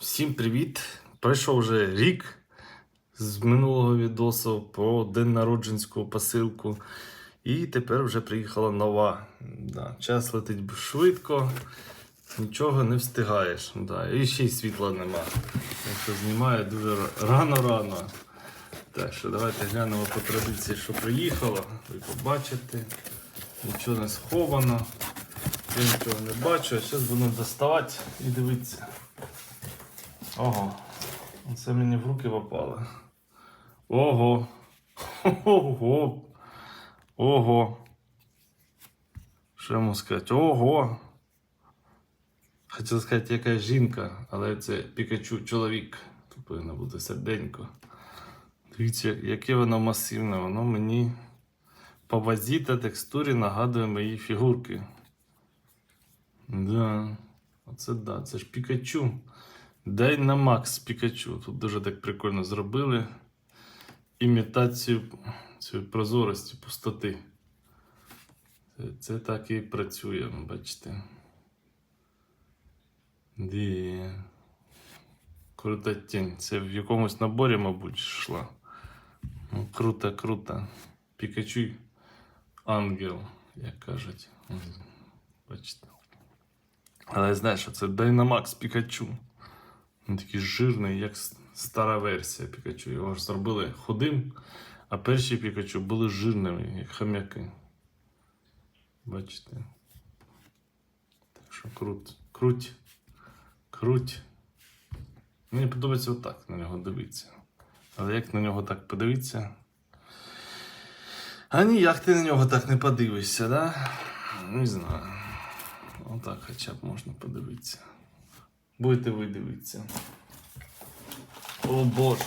Всім привіт! Пройшов вже рік з минулого відосу про день народженську посилку. І тепер вже приїхала нова. Да, час летить швидко, нічого не встигаєш. Да, і ще й світла нема. Так що знімаю дуже рано-рано. Так що давайте глянемо по традиції, що приїхало. Ви побачите. Нічого не сховано. Я нічого не бачу. Зараз будемо доставати і дивитися. Ого. Це мені в руки попало. Ого. Ого. Ого. Що я можу сказати? Ого. Хотів сказати, яка жінка, але це Пікачу чоловік. Тут повинно бути серденько. Дивіться, яке воно масивне, воно мені по вазі та текстурі нагадує мої фігурки. Да. Оце да, це ж Пікачу. Дай на Макс Пікачу. Тут дуже так прикольно зробили імітацію цієї прозорості, пустоти. Це, так і працює, бачите. Ді. Крута тінь. Це в якомусь наборі, мабуть, йшла. Ну, круто, круто. Пікачу ангел, як кажуть. Бачите. Але що це Dynamax Пікачу. Він такий жирний, як стара версія Пікачу. Його ж зробили худим, а перші Пікачу були жирними, як хам'яки. Бачите? Так що крут, круть, круть. Мені подобається отак на нього дивитися. Але як на нього так подивитися? А ніяк ти на нього так не подивишся, да? Не знаю. Отак хоча б можна подивитися. Будете ви дивитися. О Боже.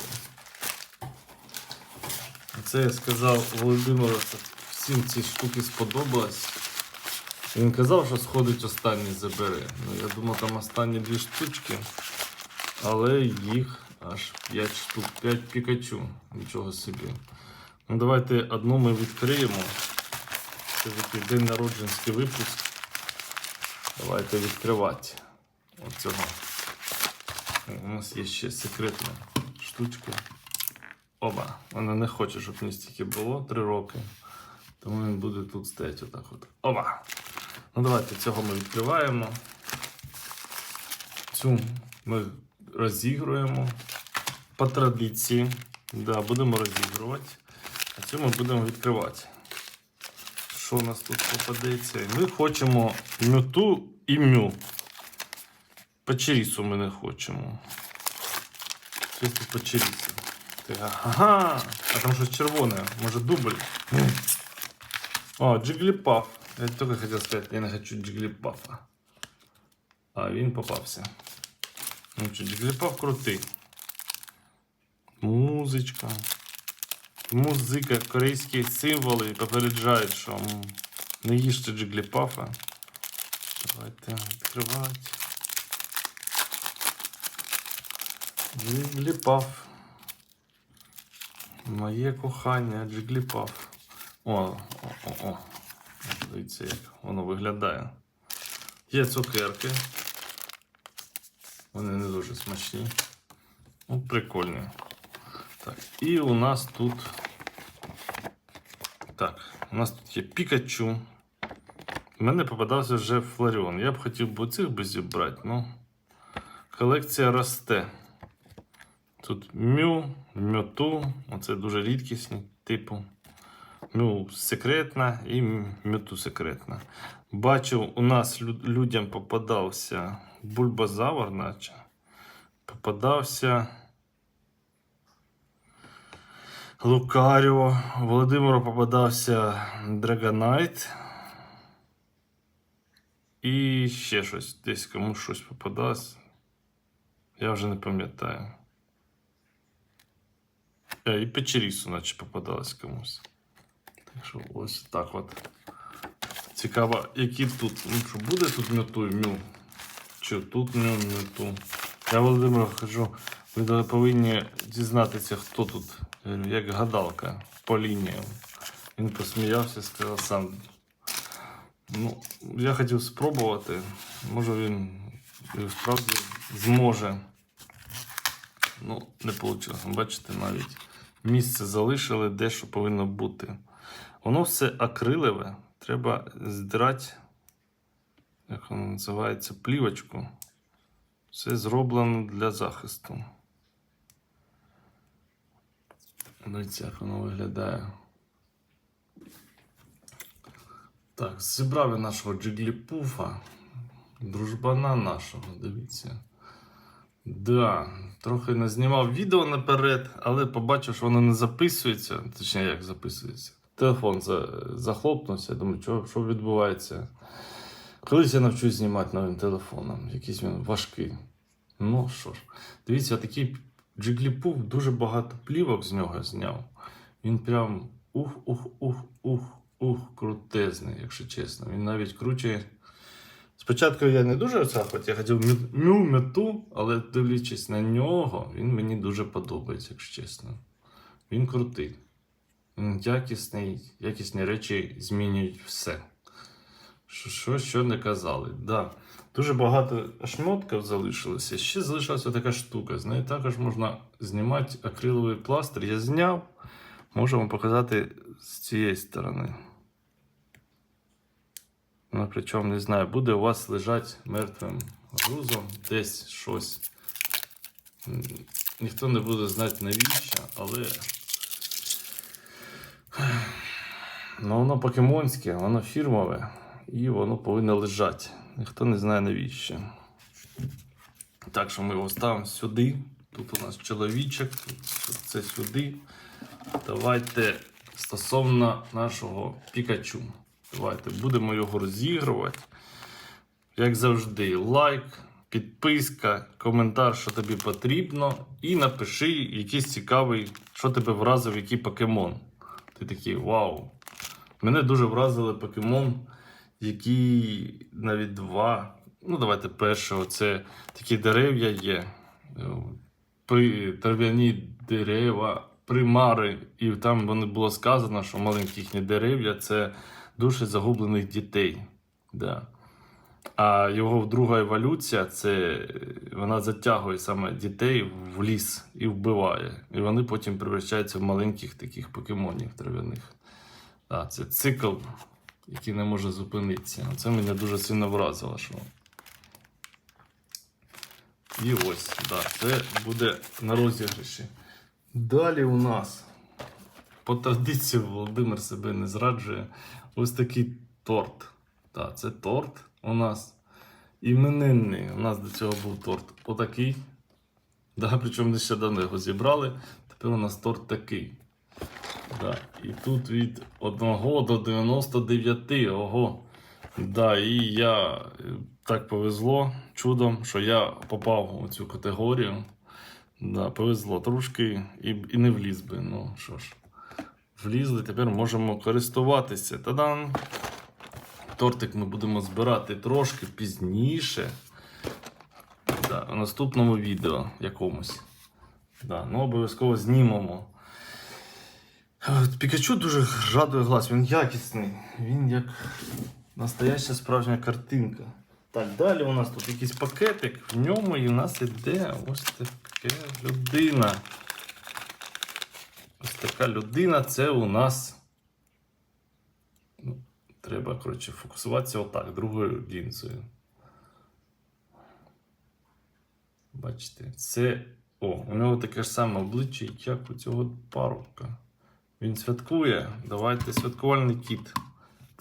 Це я сказав Володимиру, що всім ці штуки сподобалось. Він казав, що сходить останній забере. Ну, я думав, там останні дві штучки, але їх аж 5 штук, 5 пікачу. Нічого собі. Ну, давайте одну ми відкриємо. Це такий день народженський випуск. Давайте відкривати оцього. У нас є ще секретна штучка. Оба. Вона не хоче, щоб мені стільки було 3 роки. Тому він буде тут стояти отак от. Оба! Ну давайте цього ми відкриваємо. Цю ми розігруємо по традиції. Да, будемо розігрувати. А цю ми будемо відкривати. Що у нас тут попадеться? Ми хочемо мюту і мю. Печерісу ми не хочемо. Тут печерісу. Ага, а там щось червоне, може дубль. О, джигліпаф. Я тільки хотів сказати, я не хочу джигліпафа. А він попався. Ну що, джигліпаф крутий. Музичка. Музика, корейські символи попереджають, що не їжте джигліпафа. Давайте відкривати. Джигліпаф. Моє кохання, Джигліпаф. О, о, о, о. Дивіться, як воно виглядає. Є цукерки. Вони не дуже смачні. Ну, прикольні. Так, і у нас тут. Так, у нас тут є Пікачу. У мене попадався вже Фларіон. Я б хотів би цих би зібрати, ну. Колекція росте. Тут Мю, Мюту, оце дуже рідкісні, типу. Мю секретна і Мюту секретна. Бачив, у нас лю- людям попадався бульбазавр, наче. Попадався Лукаріо. Володимиру попадався Драгонайт. І ще щось. Десь комусь щось попадалось. Я вже не пам'ятаю. Е, і печерісу, наче попадалось комусь. Так що ось так от. Цікаво, які тут. Ну що, буде тут м'яту і мю? Чи тут мю м'яту? Я Володимиру кажу, ви повинні дізнатися, хто тут, говорю, як гадалка по лініям. Він посміявся, сказав сам. Ну, я хотів спробувати. Може він і справді зможе Ну, не вийшло. Бачите, навіть місце залишили, де що повинно бути. Воно все акрилове. Треба здирати, як воно називається, плівочку. Все зроблено для захисту. Дивіться, як воно виглядає. Так, зібрав я нашого джигліпуфа, дружбана нашого, дивіться. Да, трохи не знімав відео наперед, але побачив, що воно не записується. Точніше, як записується. Телефон за, захлопнувся. Думаю, що, що відбувається. Колись я навчусь знімати новим телефоном. Якийсь він важкий. Ну що ж, дивіться, такий джигліпуф, дуже багато плівок з нього зняв. Він прям ух, ух, ух, ух, ух, крутезний, якщо чесно. Він навіть круче. Спочатку я не дуже захват, я хотів мю мету, але дивлячись на нього, він мені дуже подобається, якщо чесно. Він крутий. Він якісний, якісні речі змінюють все. Що, що, що не казали. Да. Дуже багато шмотків залишилося. Ще залишилася така штука. З неї також можна знімати акриловий пластир. Я зняв. Можу вам показати з цієї сторони. Ну, причому не знаю, буде у вас лежати мертвим грузом десь щось. Ніхто не буде знати навіщо, але. Ну, воно покемонське, воно фірмове і воно повинно лежати. Ніхто не знає навіщо. Так що ми його ставимо сюди. Тут у нас чоловічок, це сюди. Давайте стосовно нашого Пікачу. Давайте будемо його розігрувати. Як завжди, лайк, підписка, коментар, що тобі потрібно, і напиши якийсь цікавий, що тебе вразив, який покемон. Ти такий вау. Мене дуже вразили покемон, які навіть два. Ну, давайте першого. Це такі дерев'я є. При трав'яні дерева, примари, і там було сказано, що маленькі їхні дерев'я це душі загублених дітей. Да. А його друга еволюція це е, вона затягує саме дітей в ліс і вбиває. І вони потім превращаються в маленьких таких покемонів трав'яних. Да, це цикл, який не може зупинитися. Це мене дуже сильно вразило. Що... І ось, да, це буде на розіграші. Далі у нас по традиції Володимир себе не зраджує. Ось такий торт. Так, це торт у нас іменинний. У нас до цього був торт отакий. Да, причому нещодавно його зібрали. Тепер у нас торт такий. Да. І тут від 1 до 99. Ого. Да, і я е, так повезло чудом, що я попав у цю категорію. Да, повезло трошки і, і не вліз би. Ну що ж, влізли, тепер можемо користуватися. Та-дам! Тортик ми будемо збирати трошки пізніше. Да, у наступному відео якомусь. Да, ну, обов'язково знімемо. Пікачу дуже радує глаз, він якісний. Він як настояща справжня картинка. Так, далі у нас тут якийсь пакетик, в ньому і в нас іде ось така людина. Ось така людина це у нас. Ну, треба, коротше, фокусуватися отак, другою лінзою. Бачите, це. О, у нього таке ж саме обличчя, як у цього парубка. Він святкує. Давайте святкувальний кіт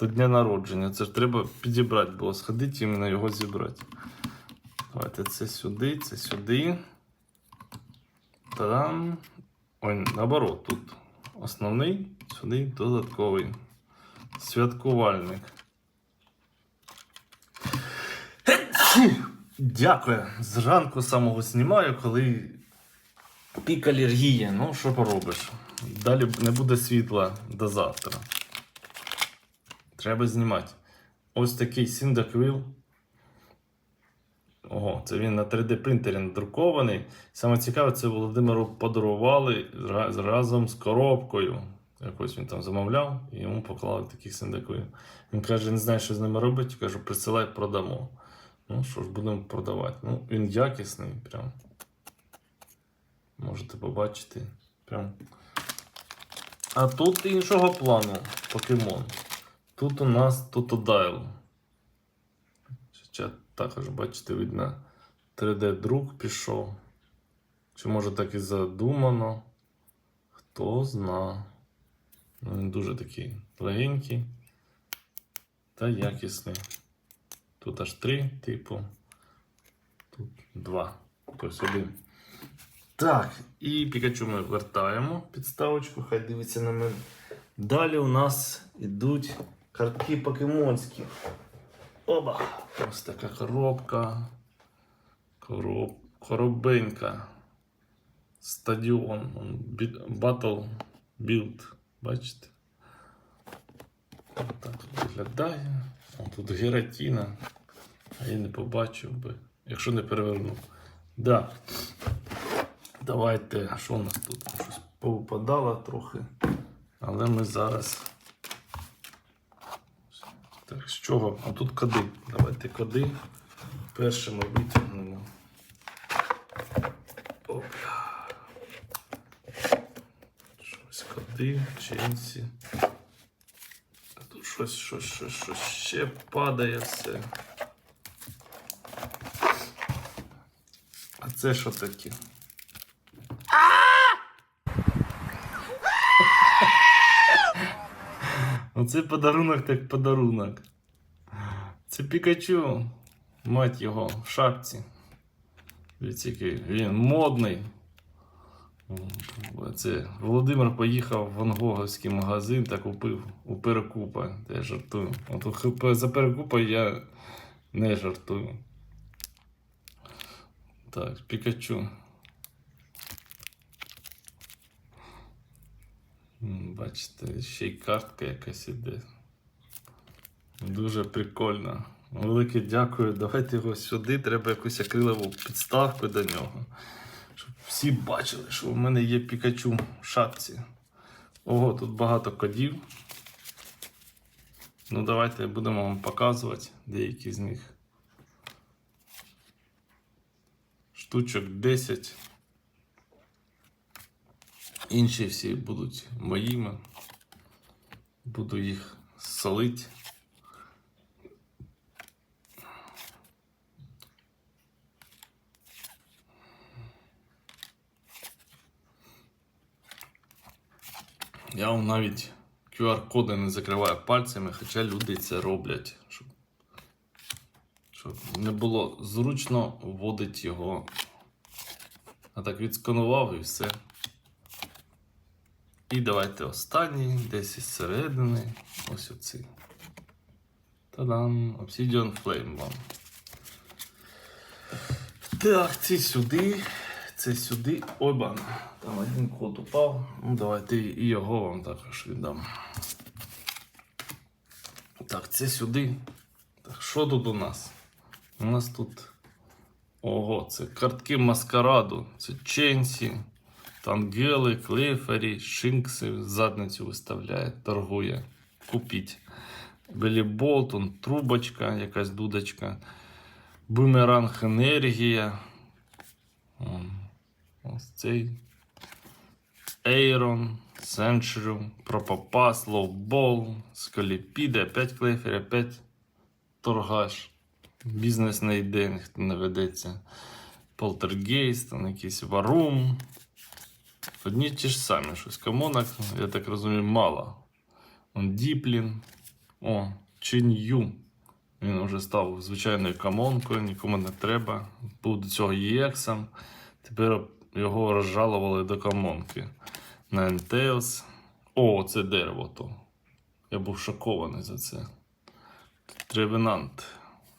до дня народження. Це ж треба підібрати було, сходити іменно його зібрати. Давайте це сюди, це сюди. Та-дам. Ой, наоборот, тут основний, сюди додатковий. Святкувальник. Дякую. Зранку самого знімаю, коли пік алергії. Ну, що поробиш? Далі не буде світла до завтра. Треба знімати. Ось такий Cyndaquil. Ого, це він на 3D принтері надрукований. Саме цікаве, це Володимиру подарували разом з коробкою. Якось він там замовляв і йому поклали таких Cyndaquil. Він каже, не знає, що з ними робити. Кажу, присилай, продамо. Ну що ж, будемо продавати. Ну, він якісний, прям. Можете побачити. Прям. А тут іншого плану покемон. Тут у нас Тотодайл. Також, бачите, видно, 3D-друк пішов. Чи може так і задумано? Хто зна. Ну, він дуже такий легенький та якісний. Тут аж три, типу. Тут два. Тобто один. Так, і Пікачу ми вертаємо підставочку, хай дивиться на мене. Далі у нас йдуть картки покемонські. Оба! Ось така коробка. Короб... Коробенька. Стадіон. Battle Build. Бачите? Так виглядає. О, тут гератіна. А я не побачив би, якщо не перевернув. Да. Давайте, що у нас тут? Щось повипадало трохи. Але ми зараз. Так, з чого? А тут коди. Давайте коди. Перше ми витягнемо. Опа. Щось коди, ченсі. А тут щось, щось, щось, щось ще падає все. А це що таке? Оце подарунок так подарунок. Це Пікачу. Мать його в шапці. Який він модний. Це Володимир поїхав в Ван Гоговський магазин та купив у перекупа. Та Я жартую. От за перекупа я не жартую. Так, Пікачу. Бачите, ще й картка якась іде. Дуже прикольно. Велике дякую. Давайте його сюди. Треба якусь акрилову підставку до нього. Щоб всі бачили, що в мене є Пікачу в шапці. Ого, тут багато кодів. Ну, давайте будемо вам показувати деякі з них. Штучок 10. Інші всі будуть моїми. Буду їх солити. Я навіть QR-коди не закриваю пальцями, хоча люди це роблять, щоб, щоб не було зручно вводити його. А так відсканував і все. І давайте останній, десь із середини. Ось оцей. Та-дам! Obsidian Flame вам. Так, це сюди. Це сюди. Оба. Там один код упав. Ну, давайте і його вам також віддам. Так, це сюди. Так, що тут у нас? У нас тут. Ого, це картки маскараду. Це Ченсі, Тангели, Клейфері, Шинкси задницю виставляє, торгує. Купіть. Белі Болтон, трубочка, якась дудочка. Бумеранг енергія. Ось цей. Ейрон, Сенчурю, Пропопас, Ловбол, Скаліпіде, 5 клейфері, 5 торгаш. Бізнес не йде, ніхто не ведеться. Полтергейст, там якийсь варум. Одні ті ж самі щось. Камонок, я так розумію, мало. Он Діплін. О, Чин Він вже став звичайною камонкою, нікому не треба. Був до цього ЄКСом. Тепер його розжалували до камонки. Ninetales. О, це дерево то. Я був шокований за це. Тревенант.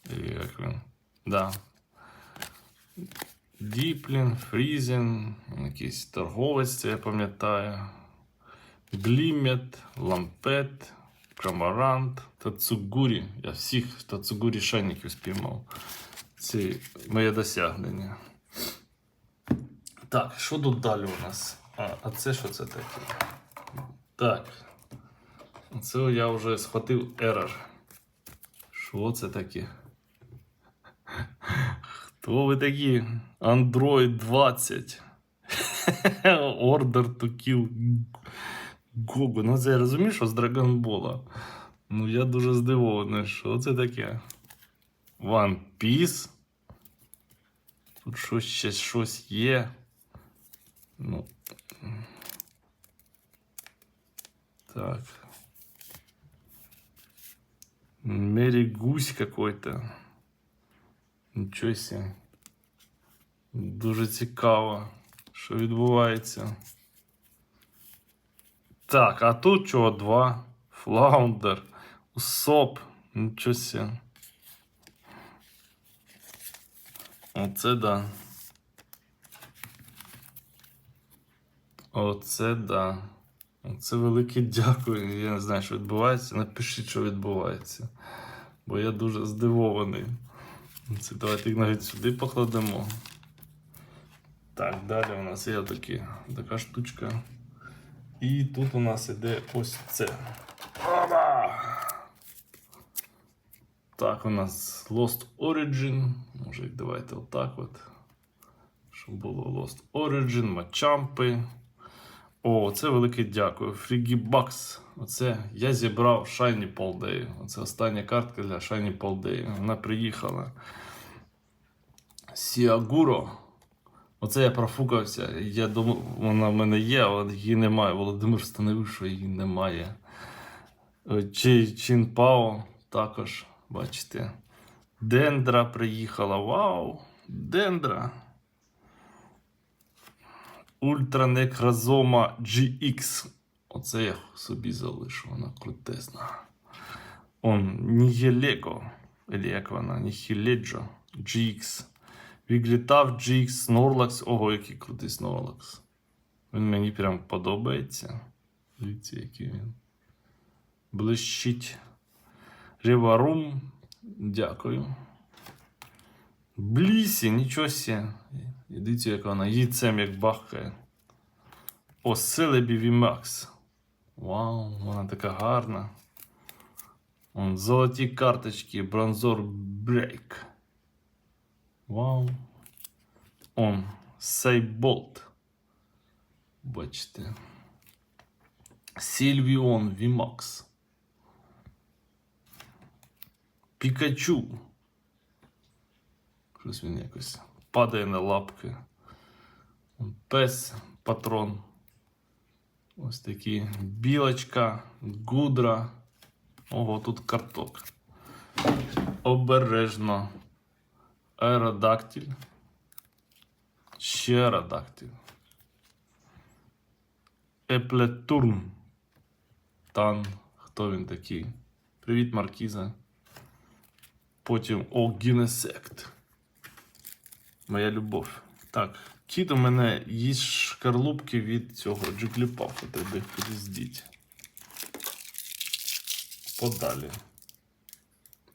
Як він? Да. Діплін, Фрізін, якийсь торговець, це я пам'ятаю. Глімет, Лампет, Крамарант, Тацугурі. Я всіх Тацугурі шайників спіймав. Це моє досягнення. Так, що тут далі у нас? А, а це що це таке? Так. Це я вже схватив Error. Що це таке? Хто ви такі? Android 20. Order to kill Гогу. Ну це я розумію, що з Драгонбола. Ну я дуже здивований, що це таке. One Piece. Тут щось ще щось є. Ну. Так. Мері Гусь какой-то. Нічого себе. Дуже цікаво, що відбувається. Так, а тут чого два? Флаундер, Усоп, нічого себе. Оце да. Оце да. Оце велике дякую. Я не знаю, що відбувається. Напишіть, що відбувається. Бо я дуже здивований. Це давайте їх навіть сюди покладемо. Так, далі у нас є такі, така штучка. І тут у нас іде ось це. Оба! Так, у нас Lost Origin. Може, давайте отак от. Щоб було Lost Origin, Мачампи. О, це велике дякую. Фрігібакс. Оце я зібрав Pall Day. Оце остання картка для Shiny Day. Вона приїхала. Сіагуро. Оце я профукався. Я думав, вона в мене є, але її немає. Володимир встановив, що її немає. Е, Чи Чінпао також, бачите. Дендра приїхала. Вау! Дендра. Ультранекразома GX. Оце я собі залишу, вона крутезна. Он Нігелего. Или як вона? Нігеледжо GX. Відлітав GX Snorlax. Ого, який крутий Snorlax. Він мені прям подобається. Дивіться, який він. Блищить. Реварум. Дякую. Блісі, нічого сі. І Дивіться, як вона яйцем як бахкає. О, Селебі VMAX. Вау, вона така гарна. Вон, золоті карточки, бронзор брейк. Вау. Он, Сейболт. Бачите. Сільвіон VMAX. Пікачу. Щось він якось падає на лапки. Пес, патрон. Ось такі білочка, гудра. Ого, тут карток. Обережно. Аеродактиль. Ще аеродактиль. Еплетурн. Тан. Хто він такий? Привіт, Маркіза. Потім О, Гінесект. Моя любов. Так, кіт у мене їсть шкарлупки від цього джигліпафа. Треба їх кудись. Подалі.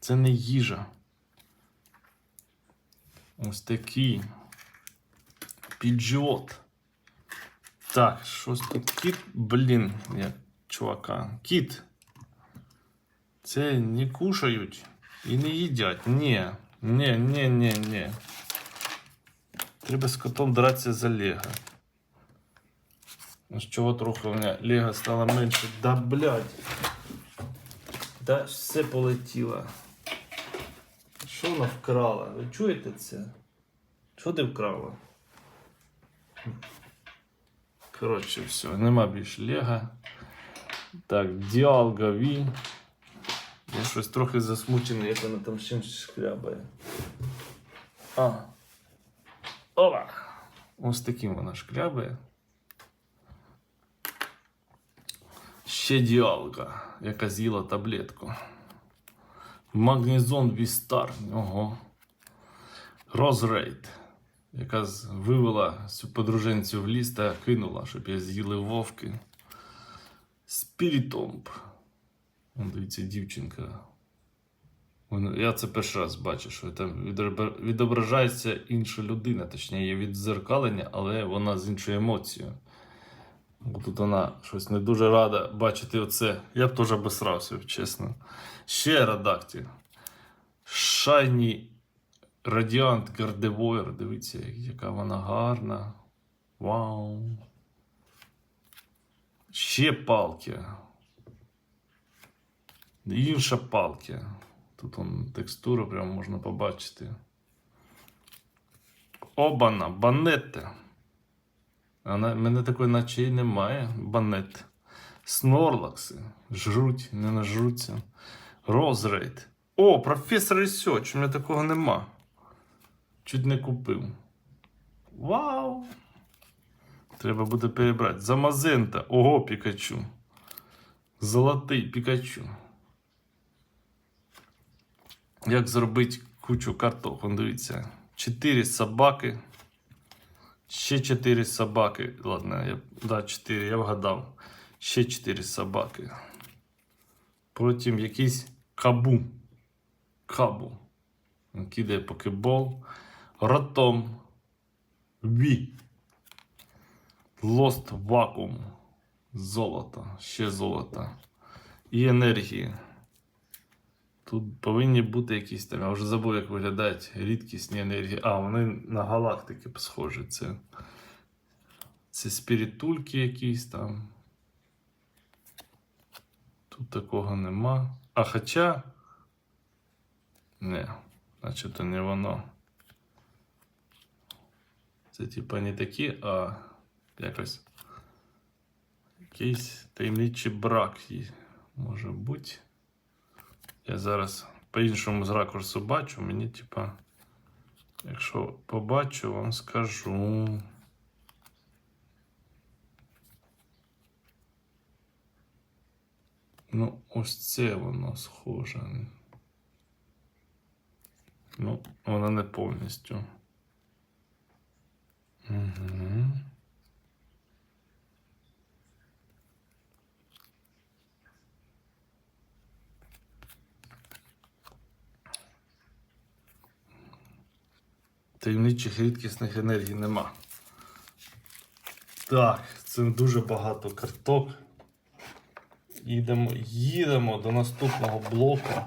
Це не їжа. Ось такий. Піджіот. Так, щось тут кіт. Блін, як чувака. Кіт. Це не кушають і не їдять. Ні. Ні, ні, ні, ні. Треба з котом дратися за Лего. Ну, з чого трохи у мене Лего стало менше. Да блядь. Да все полетіло. Що вона вкрала? Ви чуєте це? Що ти вкрала? Коротше, все, нема більше Лего. Так, Діалга V. Я щось трохи засмучений, як вона там чимось шкрябає. А. Ова! Ось таким вона шкрябає. Ще діалга, яка з'їла таблетку. Магнізон Вістар. Ого. Розрейд, яка вивела цю подруженцю в ліс та кинула, щоб її з'їли вовки. Спірітомб. Вон, дивіться, дівчинка. Я це перший раз бачу, що там відображається інша людина, точніше, є віддзеркалення, але вона з іншою емоцією. Тут вона щось не дуже рада бачити оце. Я б теж обосрався, чесно. Ще редактір. Shiny Radiant Gardevoir. Дивіться, яка вона гарна. Вау. Ще палки. Інша палки. Тут он текстуру прямо можна побачити. Обана, банетте. А на, мене такої наче і немає. Банет. Снорлакси. Жруть, не нажруться. Розрейд. О, професор Research. У мене такого нема. Чуть не купив. Вау! Треба буде перебрати. Замазента. Ого, Пікачу. Золотий Пікачу. Як зробити кучу карток? Вон дивіться. Чотири собаки. Ще чотири собаки. Ладно, я, да, чотири, я вгадав. Ще чотири собаки. Потім якийсь кабу. Кабу. Кидає покебол. Ротом. Ві. Lost Vacuum. Золото. Ще золото. І енергії. Тут повинні бути якісь там. Я вже забув, як виглядають рідкісні енергії. А, вони на галактики схожі. Це, це спірітульки якісь там. Тут такого нема. А хоча. Не, значить, то не воно. Це типа не такі, а якось. Якийсь таємничий брак. Може бути. Я зараз по-іншому з ракурсу бачу, мені, типа, якщо побачу, вам скажу. Ну, ось це воно схоже. Ну, воно не повністю. Угу. Таємничих рідкісних енергій нема. Так, це дуже багато карток. Їдемо, їдемо до наступного блоку.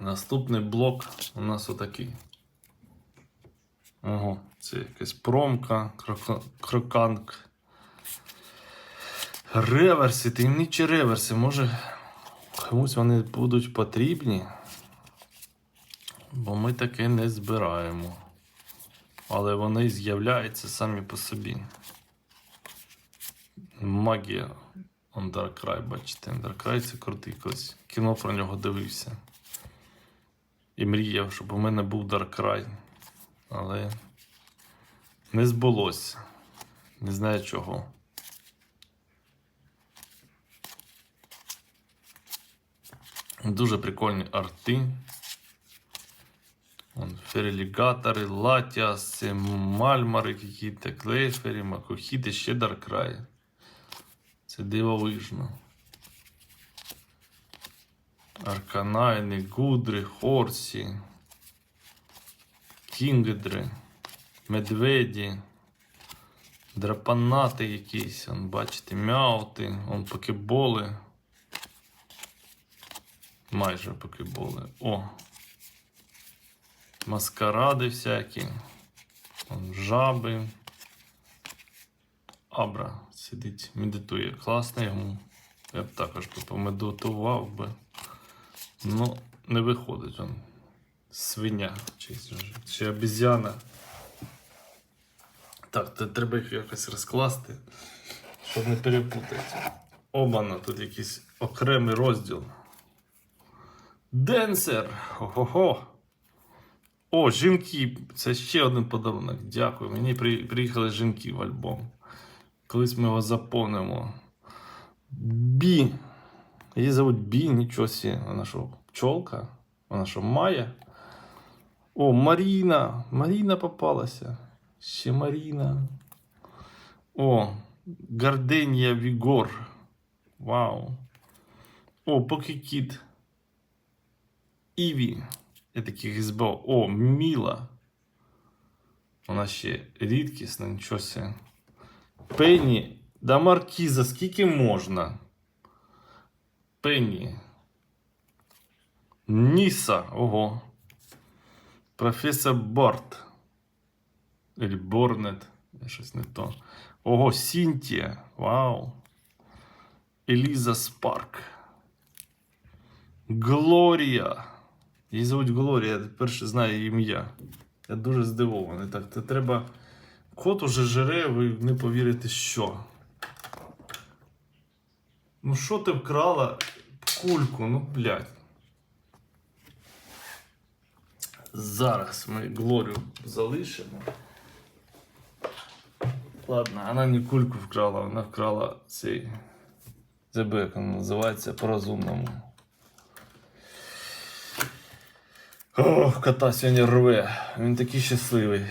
Наступний блок у нас отакий. Ого, це якась промка, кроканк. Реверси, таємничі реверси. Може, комусь вони будуть потрібні. Бо ми таке не збираємо. Але вони з'являються самі по собі. Магія on Dark Cry, бачите, Dark це крутий колись. Кіно про нього дивився. І мріяв, щоб у мене був Cry. Але не збулося. Не знаю чого. Дуже прикольні арти. Вон, Ферелігатори, латіаси, мальмари, якісь клейфері, макохіти, ще Даркрай. Це дивовижно. Арканайни, гудри, хорсі, кінгедри, медведі, драпанати якісь, он, бачите, мяути, он покеболи. Майже покеболи. О! Маскаради всякі, жаби. Абра сидить, медитує. Класно йому. Я б також помедитував би. Ну, не виходить он. Свиня чи, чи обізяна. Так, то треба їх якось розкласти, щоб не перепутати. Обана, тут якийсь окремий розділ. Денсер! Хо-хо-хо! О, жінки! Це ще один подарунок. Дякую. Мені при- приїхали жінки в альбом. Колись ми його заповнимо. Бі. Її зовуть Бі, нічого сі. Вона що, пчолка? Вона що, Майя? О, Маріна! Маріна попалася. Ще Маріна. О, Гарденія Вігор. Вау. О, Покікіт. Іві. Я таких збав. О, Міла. Вона ще рідкісна, нічого себе. Пенні. Да Маркіза, скільки можна? Пенні. Ніса. Ого. Професор Барт. Елі Борнет. Щось не то. Ого, Сінтія. Вау. Еліза Спарк. Глорія. Її звуть Глорія, я перше знаю ім'я. Я дуже здивований. Так, це треба. Кот уже жере, ви не повірите, що. Ну, що ти вкрала кульку? Ну, блядь. Зараз ми Глорію залишимо. Ладно, вона не кульку вкрала, вона вкрала цей. Забив, як він називається по-розумному. Ох, кота сьогодні рве. Він такий щасливий.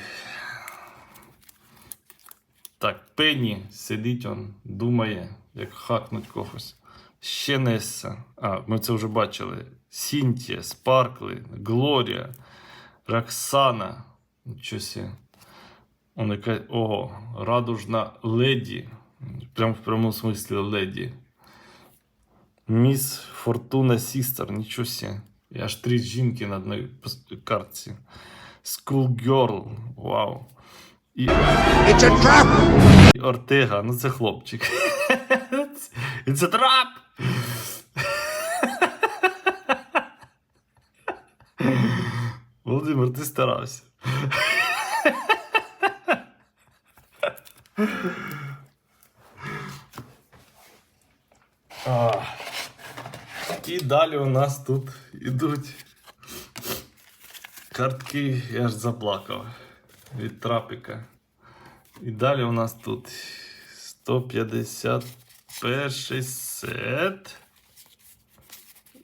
Так, Пенні сидить он, думає, як хакнуть когось. Ще Несса. А, ми це вже бачили. Сінтія, Спаркли, Глорія, Роксана. Нічого сі. Он яка, ого, радужна леді. Прям в прямому смислі леді. Міс Фортуна Сістер, нічого сі. І аж три жінки на одній картці. Schoolgirl, вау. І, It's a trap! і Ортега, ну це хлопчик. І це трап! Володимир, ти старався. А. І далі у нас тут ідуть картки, я ж заплакав від трапіка. І далі у нас тут 151 сет.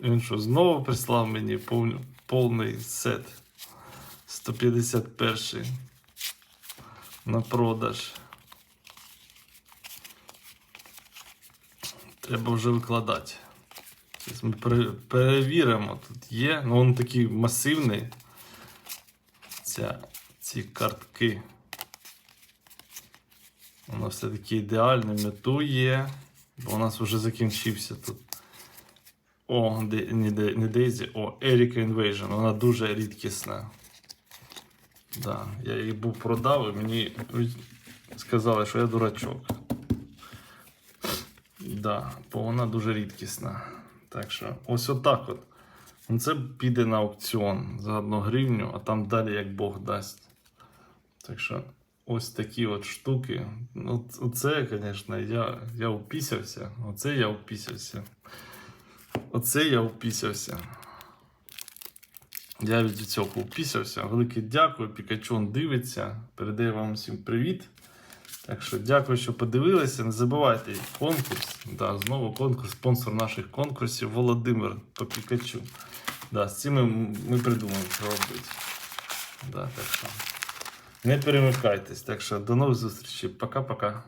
Він що, знову прислав мені пов- повний сет. 151 на продаж. Треба вже викладати. Зараз ми перевіримо. Тут є. Ну, він такий масивний. Ця, ці картки. Воно все-таки ідеальне. Мету є. Бо у нас вже закінчився тут. О, не, не Дейзі, о, Еріка Invasion. Вона дуже рідкісна. Да, я її був продав і мені сказали, що я дурачок. Да, бо вона дуже рідкісна. Так що, ось отак от. Ну, Це піде на аукціон за одну гривню, а там далі як Бог дасть. Так що, ось такі от штуки. Ну, оце, звісно, я, я упісявся. Оце я упісявся. Оце я упісявся. Я від цього упісявся. Велике дякую. Пікачу он дивиться. Передаю вам всім привіт. Так що дякую, що подивилися. Не забувайте конкурс. Да, знову конкурс, спонсор наших конкурсів Володимир Попікачу. Да, з цим ми, ми придумаємо, що робити. Да, так що. Не перемикайтесь. Так що до нових зустрічей. Пока-пока.